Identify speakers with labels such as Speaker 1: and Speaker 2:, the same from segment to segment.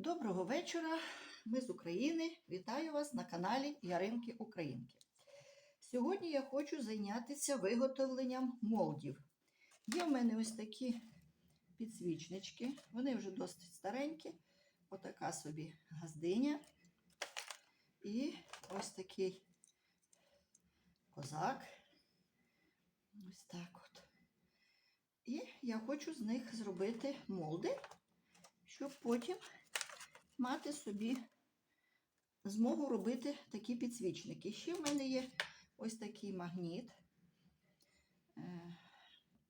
Speaker 1: Доброго вечора. Ми з України. Вітаю вас на каналі Яринки Українки. Сьогодні я хочу зайнятися виготовленням молдів. Є в мене ось такі підсвічнички, вони вже досить старенькі. Отака собі газдиня. І ось такий козак. Ось так от. І я хочу з них зробити молди, щоб потім мати собі змогу робити такі підсвічники. Ще в мене є ось такий магніт. Е,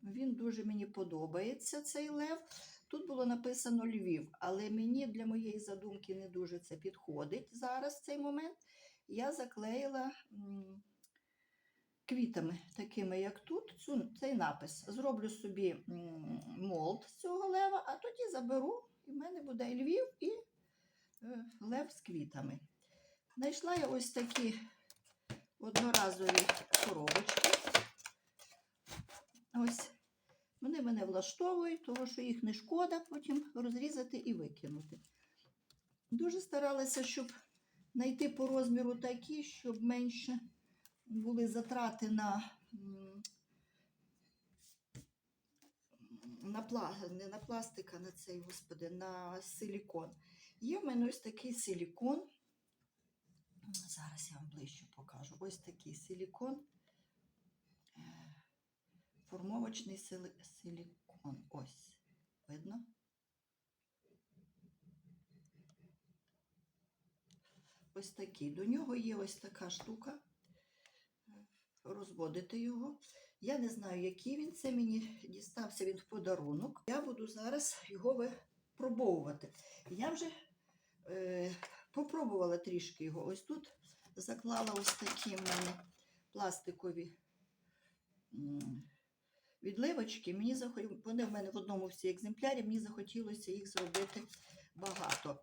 Speaker 1: Він дуже мені подобається, цей лев. Тут було написано Львів, але мені для моєї задумки не дуже це підходить зараз в цей момент. Я заклеїла квітами, такими як тут, цю, цей напис. Зроблю собі молд з цього лева, а тоді заберу, і в мене буде Львів і лев з квітами. Знайшла я ось такі одноразові коробочки. Ось. Вони мене влаштовують, тому що їх не шкода потім розрізати і викинути. Дуже старалася, щоб знайти по розміру такі, щоб менше були затрати на, на пла... не на пластик, а на цей, господи, на силікон. Є в мене ось такий силікон. Зараз я вам ближче покажу. Ось такий силікон. Е, Формовочний силікон. Ось. Видно? Ось такий. До нього є ось така штука. Розводити його. Я не знаю, який він. Це мені дістався він в подарунок. Я буду зараз його випробовувати. Я вже е, попробувала трішки його. Ось тут заклала ось такі в мене пластикові відливочки. Мені захотілося, вони в мене в одному всі екземплярі, мені захотілося їх зробити багато.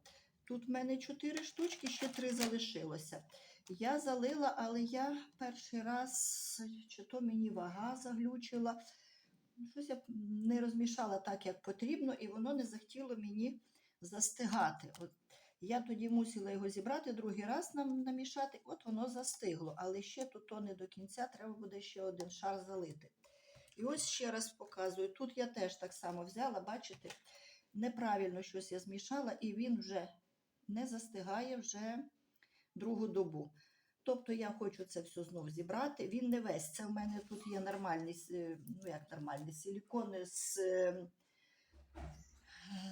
Speaker 1: Тут в мене чотири штучки, ще три залишилося. Я залила, але я перший раз, чи то мені вага заглючила. Щось я не розмішала так, як потрібно, і воно не захотіло мені застигати. От я тоді мусила його зібрати, другий раз нам намішати, от воно застигло. Але ще тут то не до кінця, треба буде ще один шар залити. І ось ще раз показую. Тут я теж так само взяла, бачите, неправильно щось я змішала, і він вже не застигає вже другу добу. Тобто я хочу це все знов зібрати. Він не весь. Це в мене тут є нормальний, ну як нормальний силікон з,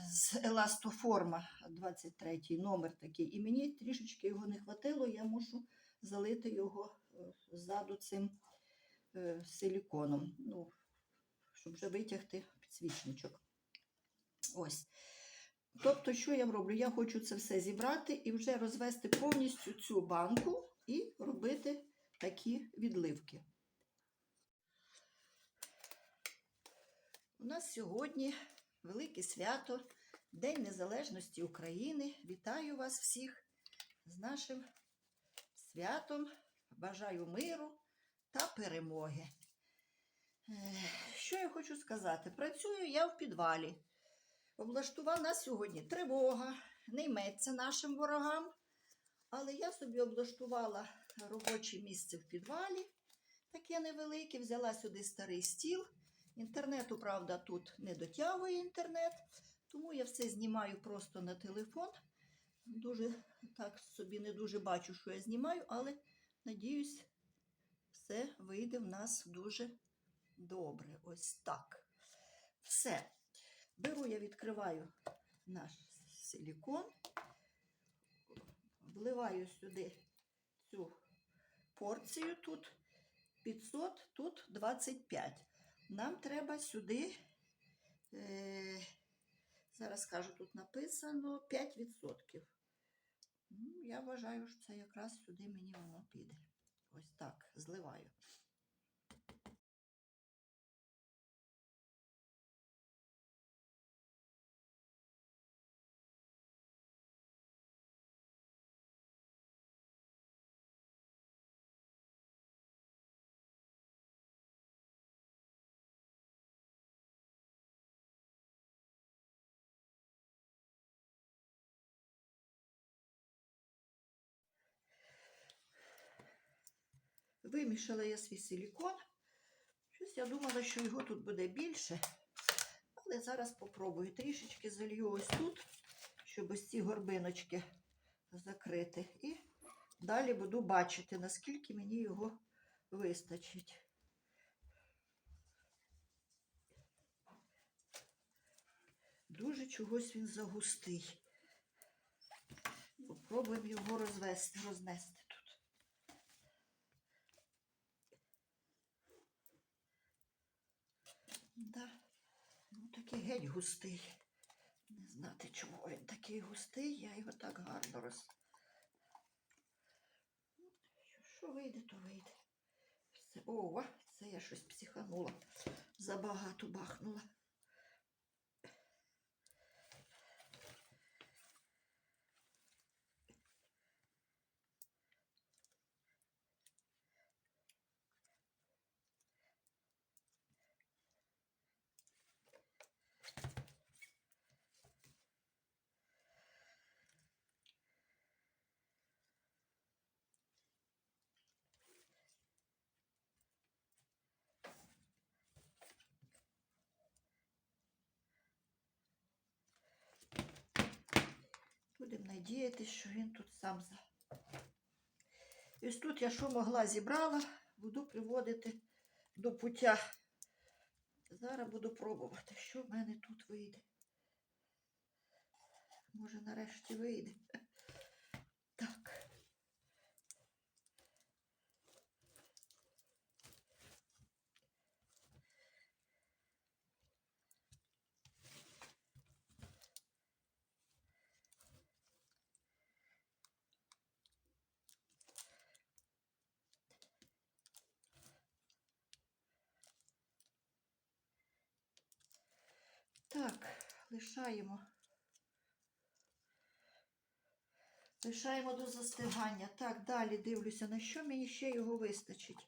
Speaker 1: з еластоформа 23 номер такий. І мені трішечки його не хватило, я мушу залити його е, ззаду цим е, силіконом, ну, щоб вже витягти підсвічничок. Ось. Тобто, що я роблю? Я хочу це все зібрати і вже розвести повністю цю банку і робити такі відливки. У нас сьогодні велике свято, День Незалежності України. Вітаю вас всіх з нашим святом. Бажаю миру та перемоги. Е, Що я хочу сказати? Працюю я в підвалі. Облаштував нас сьогодні тривога, не йметься нашим ворогам. Але я собі облаштувала робоче місце в підвалі, таке невелике, взяла сюди старий стіл. Інтернету, правда, тут не дотягує інтернет, тому я все знімаю просто на телефон. Дуже так собі не дуже бачу, що я знімаю, але надіюсь, все вийде в нас дуже добре. Ось так. Все. Беру я відкриваю наш силікон, вливаю сюди цю порцію тут 500, тут 25. Нам треба сюди, е, зараз скажу, тут написано 5%. Ну, я вважаю, що це якраз сюди мені воно піде. Ось так, зливаю. Вимішала я свій силікон. Щось я думала, що його тут буде більше. Але зараз попробую. Трішечки залью ось тут, щоб ось ці горбиночки закрити. І далі буду бачити, наскільки мені його вистачить. Дуже чогось він загустий. Попробуємо його розвести, рознести тут. Да. Ну, такий геть густий. Не знати, чому він такий густий, я його так гарно роз. Ну, Що, вийде, то вийде. Все. О, це я щось психанула. Забагато бахнула. Надіятися, що він тут сам за. І ось тут я що могла зібрала, буду приводити до пуття. Зараз буду пробувати, що в мене тут вийде. Може, нарешті вийде. Так. Так, лишаємо. Лишаємо до застигання. Так, далі дивлюся, на що мені ще його вистачить.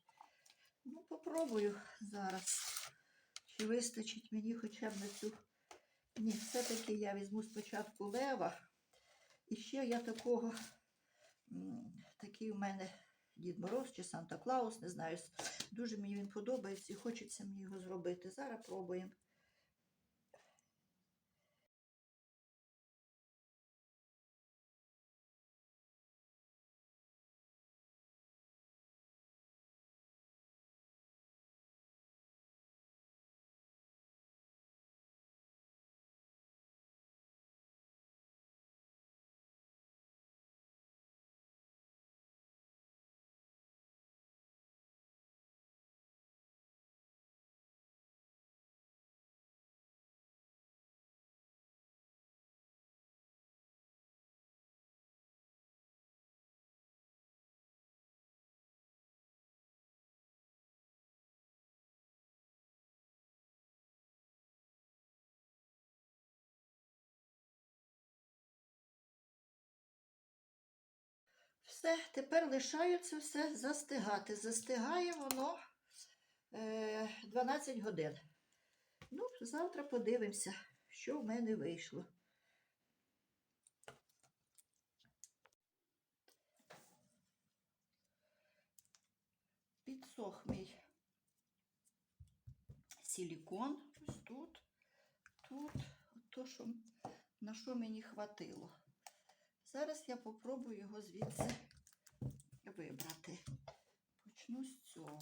Speaker 1: Ну, попробую зараз. Чи вистачить мені хоча б на цю. Ні, все-таки я візьму спочатку лева. І ще я такого, такий у мене Дід Мороз чи Санта Клаус, не знаю. Дуже мені він подобається і хочеться мені його зробити. Зараз пробуємо. Все, тепер лишається все застигати. Застигає воно е, 12 годин. Ну, завтра подивимося, що в мене вийшло. Підсох мій силікон ось тут, тут, то, що, на що мені хватило. Зараз я попробую його звідси вибрати. Почну з цього.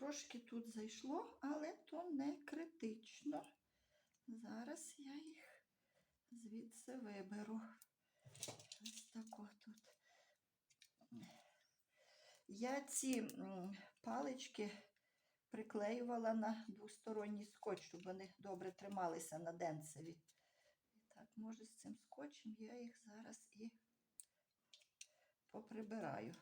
Speaker 1: Трошки тут зайшло, але то не критично. Зараз я їх звідси виберу. Ось тако тут. Я ці палички приклеювала на двосторонній скотч, щоб вони добре трималися на денцеві. І так, може, з цим скотчем я їх зараз і поприбираю.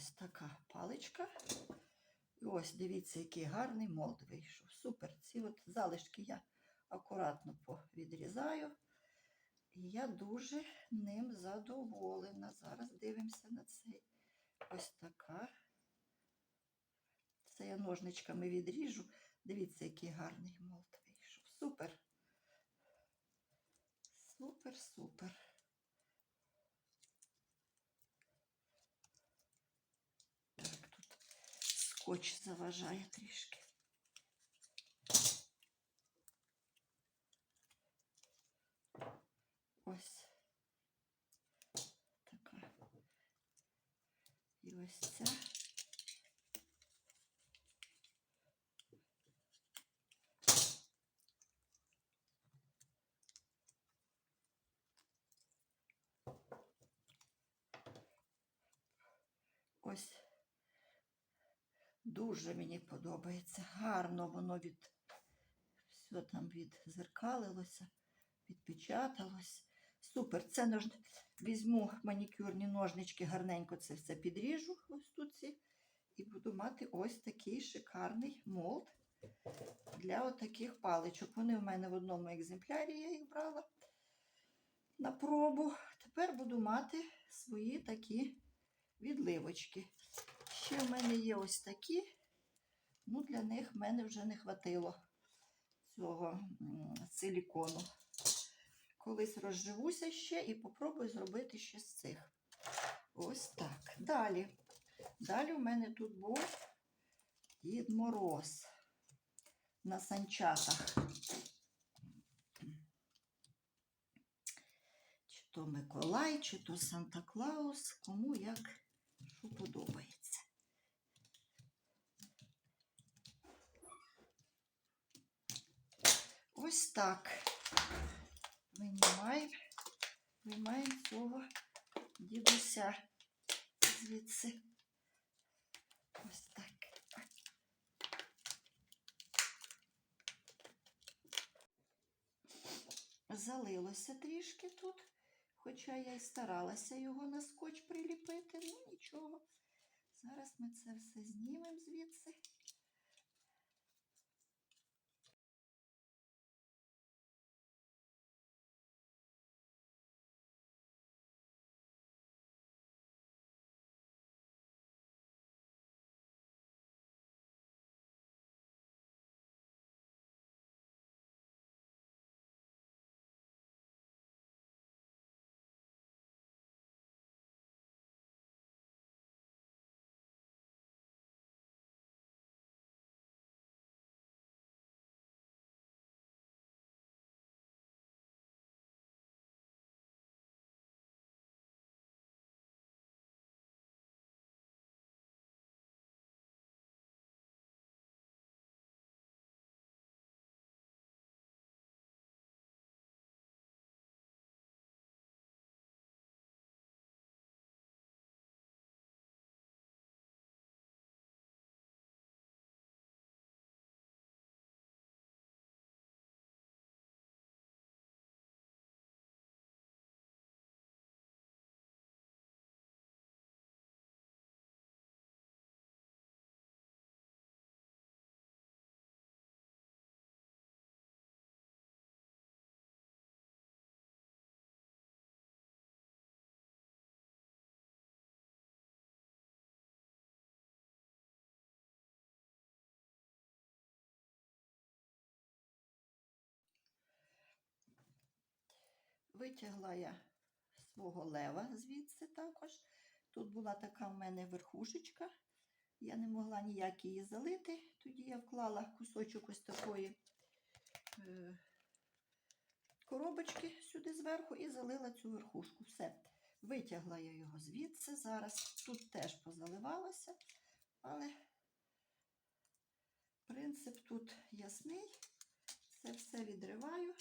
Speaker 1: Ось така паличка. І ось дивіться, який гарний молд вийшов. Супер. Ці от залишки я акуратно відрізаю. І я дуже ним задоволена. Зараз дивимося на цей. Ось така. Це я ножничками відріжу. Дивіться, який гарний молд вийшов. Супер. Супер, супер. скотч заважає трішки. Ось така. І ось ця. Дуже мені подобається. Гарно воно від все там відзеркалилося, відпечаталось. Супер. Це нож... візьму манікюрні ножнички, гарненько це все підріжу ось тут ці, і буду мати ось такий шикарний молд для отаких паличок. Вони у мене в одному екземплярі я їх брала на пробу. Тепер буду мати свої такі відливочки. Ще в мене є ось такі. Ну, для них в мене вже не хватило цього силікону. Колись розживуся ще і попробую зробити ще з цих. Ось так. Далі. Далі у мене тут був Дід Мороз на санчатах. Чи то Миколай, чи то Санта-Клаус, кому як що подобається. Ось так. Винімаємо, виймаємо цього дідуся звідси. Ось так. Залилося трішки тут, хоча я й старалася його на скотч приліпити, ну нічого. Зараз ми це все знімемо звідси. Витягла я свого лева звідси також. Тут була така в мене верхушечка. Я не могла ніяк її залити. Тоді я вклала кусочок ось такої е, коробочки сюди зверху і залила цю верхушку. Все. Витягла я його звідси. Зараз тут теж позаливалося, але принцип тут ясний. Це все відриваю.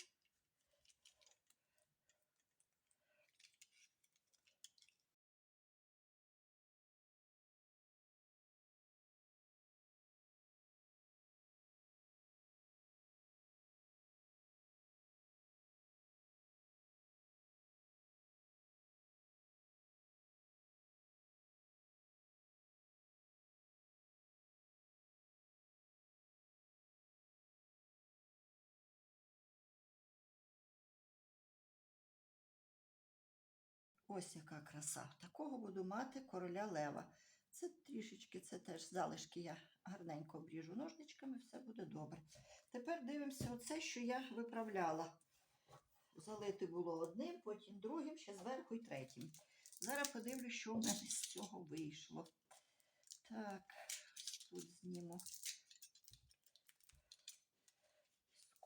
Speaker 1: Ось яка краса. Такого буду мати короля лева. Це трішечки, це теж залишки я гарненько обріжу ножничками, все буде добре. Тепер дивимося оце, що я виправляла. Залити було одним, потім другим, ще зверху і третім. Зараз подивлюсь, що в мене з цього вийшло. Так, тут зніму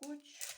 Speaker 1: скотч.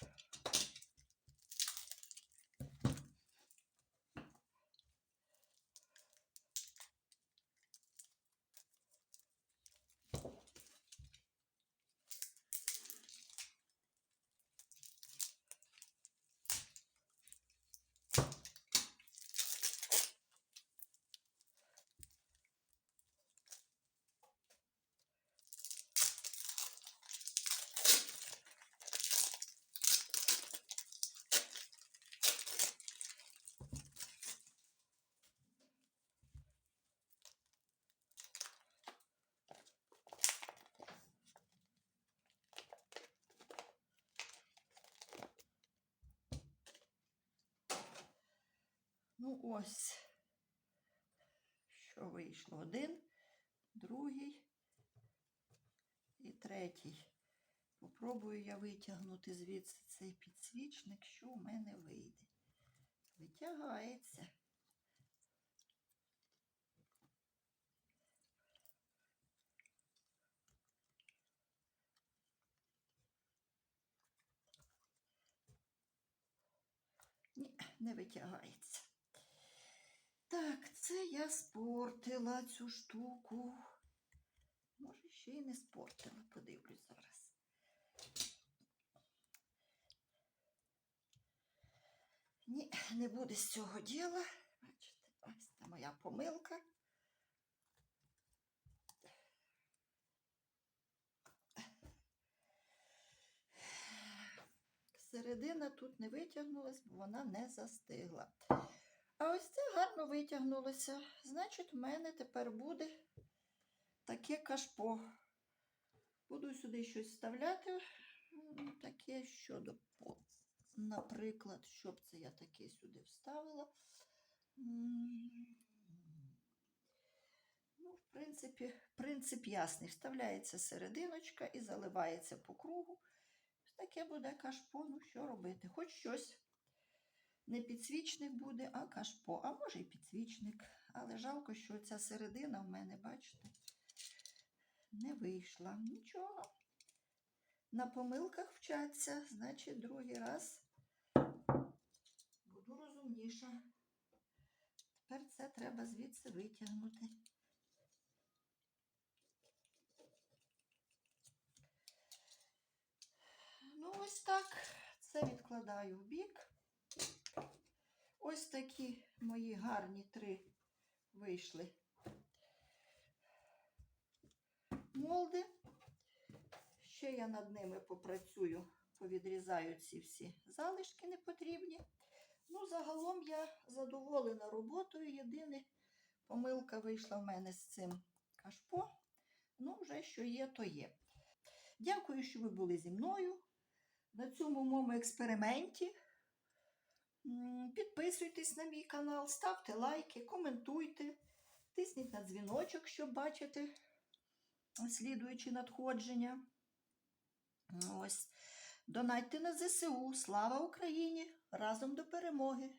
Speaker 1: Ну ось, що вийшло? Один, другий і третій. Попробую я витягнути звідси цей підсвічник, що в мене вийде. Витягається. Ні, не витягається. Так, це я спортила цю штуку. Може, ще й не спортила, подивлюсь зараз. Ні, не буде з цього діла. Бачите, ось це моя помилка. Середина тут не витягнулась, бо вона не застигла. А ось це гарно витягнулося. Значить, в мене тепер буде таке кашпо. Буду сюди щось вставляти. Таке щодо, наприклад, що б це я таке сюди вставила. Ну, в принципі, принцип ясний. Вставляється серединочка і заливається по кругу. Таке буде кашпо. Ну, що робити? Хоч щось. Не підсвічник буде, а кашпо. А може і підсвічник. Але жалко, що ця середина в мене, бачите, не вийшла. Нічого. На помилках вчаться, значить, другий раз буду розумніша. Тепер це треба звідси витягнути. Ну, ось так. Це відкладаю в бік. Ось такі мої гарні три вийшли молди. Ще я над ними попрацюю, повідрізаю ці всі залишки непотрібні. Ну, загалом я задоволена роботою. Єдине помилка вийшла в мене з цим кашпо. Ну, вже що є, то є. Дякую, що ви були зі мною на цьому моєму експерименті. Підписуйтесь на мій канал, ставте лайки, коментуйте, тисніть на дзвіночок, щоб бачити слідуючі надходження. Ось. Донайте на ЗСУ. Слава Україні! Разом до перемоги!